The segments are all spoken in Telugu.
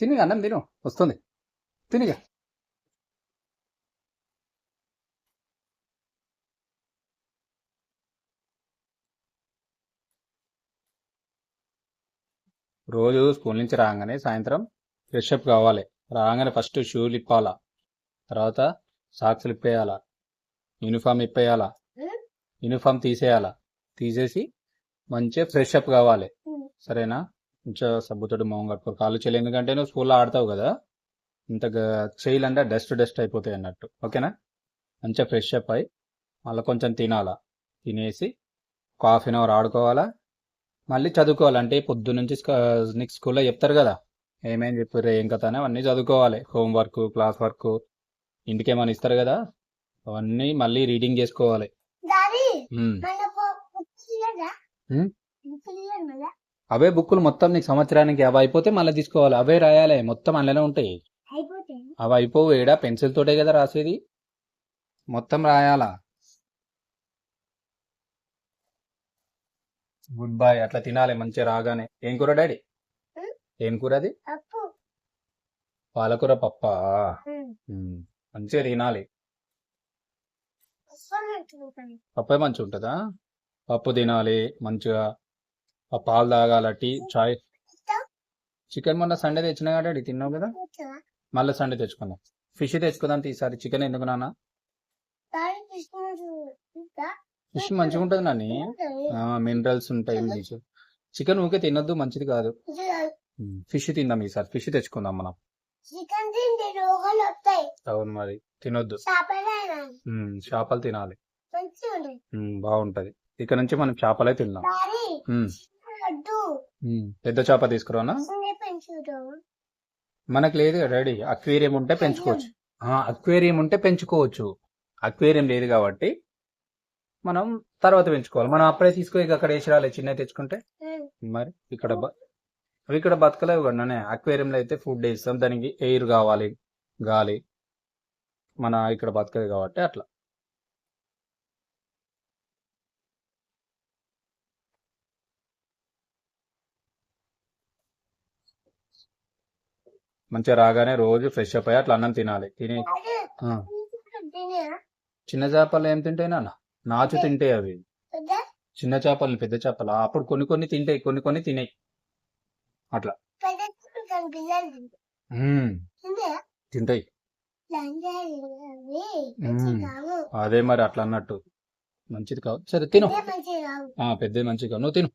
తిని అన్నం తిను వస్తుంది. తినిగా. రోజు స్కూల్ నుంచి రాగానే సాయంత్రం ఫ్రెష్ అప్ కావాలి. రాగానే ఫస్ట్ షూలు ఇప్పాలా తర్వాత సాక్స్లు ఇప్పేయాలా యూనిఫామ్ ఇప్పేయాలా యూనిఫామ్ తీసేయాలా. తీసేసి మంచిగా ఫ్రెష్ అప్ కావాలి. సరేనా? మంచిగా సబ్బుతోటి మొహం కట్టుకో కాళ్ళు చేయలేదు ఎందుకంటే నువ్వు స్కూల్లో ఆడతావు కదా. ఇంత చేయాలంటే డస్ట్ డస్ట్ అయిపోతాయి అన్నట్టు. ఓకేనా? మంచిగా ఫ్రెష్ అప్ అయి మళ్ళీ కొంచెం తినాలా? తినేసి ఒక హాఫ్ అన్ అవర్ ఆడుకోవాలా? మళ్ళీ చదువుకోవాలి? అంటే పొద్దు నుంచి నీకు స్కూల్లో చెప్తారు కదా. ఏమేం చెప్పారు ఏం కథ అని అవన్నీ చదువుకోవాలి. హోంవర్క్ క్లాస్ వర్క్ ఇంటికి ఏమైనా ఇస్తారు కదా. అవన్నీ మళ్ళీ రీడింగ్ చేసుకోవాలి. అవే బుక్కులు మొత్తం నీకు సంవత్సరానికి అవి అయిపోతే మళ్ళీ తీసుకోవాలి. అవే రాయాలి. మొత్తం అందులోనే ఉంటాయి. అవి అయిపోవు. ఏడా? పెన్సిల్ తోటే కదా రాసేది. మొత్తం రాయాలా? గుడ్ బాయ్ అట్లా తినాలి మంచిగా రాగానే. ఏం కూర డాడీ? ఏం కూర అది? పాలకూర పప్ప. మంచిగా తినాలి. పప్పే మంచిగా ఉంటుందా? పప్పు తినాలి మంచిగా. ఆ పాలు తాగాల టీ చాయ్. చికెన్ మొన్న సండే తెచ్చినా కదా డాడీ? తిన్నావు కదా? మళ్ళీ సండే తెచ్చుకుందాం. ఫిష్ తెచ్చుకుందాం ఈసారి చికెన్ ఎందుకు నాన్న? ఫిష్ మంచిగా ఉంటుంది? నాని. మినరల్స్ ఉంటాయి మీకు చికెన్ ఊకే తినొద్దు మంచిది కాదు. ఫిష్ తిందాం ఈసారి. ఫిష్ తెచ్చుకుందాం మనం. చికెన్ తింటే రోగాలు వస్తాయి. అవును మరి. తినొద్దు. చేపలు తినాలి. బాగుంటది. ఇక్కడ నుంచి మనం చేపలే తిందాం. పెద్ద చేప తీసుకురానా? చిన్న మనకు లేదు రెడీ అక్వేరియం ఉంటే పెంచుకోవచ్చు. అక్వేరియం ఉంటే పెంచుకోవచ్చు. అక్వేరియం లేదు కాబట్టి మనం తర్వాత పెంచుకోవాలి. మనం అప్పుడే తీసుకో ఇక అక్కడ వేసి రాలే చిన్నవి తెచ్చుకుంటే? మరి ఇక్కడ అవి ఇక్కడ బతకలేవు కన్నానే అక్వేరియంలో అయితే ఫుడ్ వేస్తాం. దానికి ఎయిర్ కావాలి గాలి. మన ఇక్కడ బతకదు కాబట్టి అట్లా. మంచిగా రాగానే రోజు ఫ్రెష్ అప్ అయ్యి అట్లా అన్నం తినాలి. తిని చిన్న చేపలు ఏం తింటాయి నాన్న? నాచు తింటాయి అవి. పెద్ద? చిన్న చేపలు పెద్ద చేపలు? అప్పుడు కొన్ని కొన్ని తింటాయి కొన్ని కొన్ని తినాయి. అట్లా. పెద్ద తింటాయి. కావు. అదే మరి అట్లా అన్నట్టు. మంచిది కాదు సరే తిను. ఇదే మంచిది కావు. నువ్వు తిను.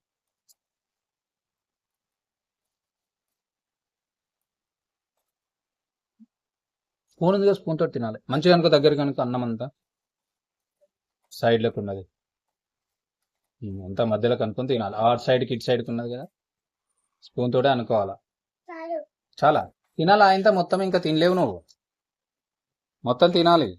స్పూన్ ఉంది కదా స్పూన్ తోటి తినాలి. మంచిగా కనుక దగ్గర కనుక అన్నం అంతా సైడ్లోకి ఉన్నది అంతా మధ్యలో కనుక్కొని తినాలి. ఆ సైడ్కి ఇటు సైడ్కి ఉన్నది కదా స్పూన్ తోటే అనుకోవాలా? చాలు. తినాలా? ఇంత మొత్తం ఇంకా తినలేవు నువ్వు. మొత్తం తినాలి.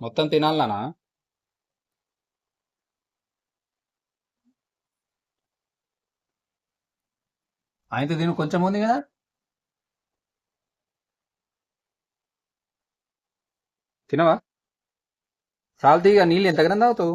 మొత్తం తినాలి ఆయనతో దీని కొంచెం ఉంది కదా? తినవా? చాలు తీగ నీళ్ళు ఎంతగానో తాగుతావు?